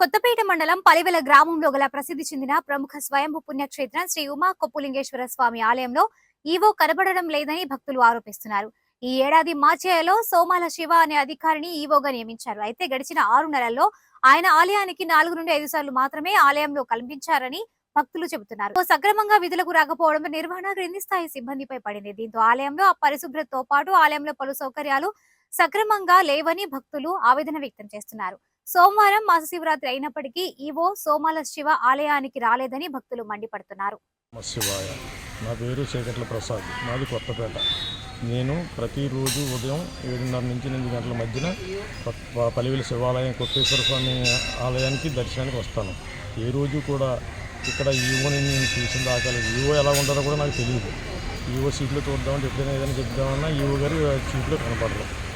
కొత్తపేట మండలం పలివెల గ్రామంలో గల ప్రసిద్ధి చెందిన ప్రముఖ స్వయంభూ పుణ్యక్షేత్రం శ్రీ ఉమా కొప్పులింగేశ్వర స్వామి ఆలయంలో ఈవో కనబడడం లేదని భక్తులు ఆరోపిస్తున్నారు. ఈ ఏడాది మాచేయలో సోమాల శివ అనే అధికారిని ఈవోగా నియమించారు. అయితే గడిచిన ఆరు నెలల్లో ఆయన ఆలయానికి నాలుగు నుండి ఐదు సార్లు మాత్రమే ఆలయంలో కల్పించారని భక్తులు చెబుతున్నారు. సక్రమంగా విధులకు రాకపోవడంతో నిర్వహణ క్రింది స్థాయి సిబ్బందిపై పడింది. దీంతో ఆలయంలో ఆ పరిశుభ్రతతో పాటు ఆలయంలో పలు సౌకర్యాలు సక్రమంగా లేవని భక్తులు ఆవేదన వ్యక్తం చేస్తున్నారు. సోమవారం మాస శివరాత్రి అయినప్పటికీ ఈవో సోమాల శివ ఆలయానికి రాలేదని భక్తులు మండిపడుతున్నారు. నా పేరు చీకట్ల ప్రసాద్. మాది కొత్తపేట. నేను ప్రతిరోజు ఉదయం ఏడున్నర నుంచి ఎనిమిది గంటల మధ్యన కొత్త- పలివెల శివాలయం కొత్తేశ్వర స్వామి ఆలయానికి దర్శనానికి వస్తాను. ఏ రోజు కూడా ఇక్కడ ఈవోని నేను చూసిన దాకాలేదు ఈవో ఎలా ఉంటుందో కూడా నాకు తెలియదు ఈవో సీట్లో చూద్దామంటే ఎప్పుడైనా ఏదైనా చెప్దామన్నా ఈవో గారు సీట్లో కనపడలేదు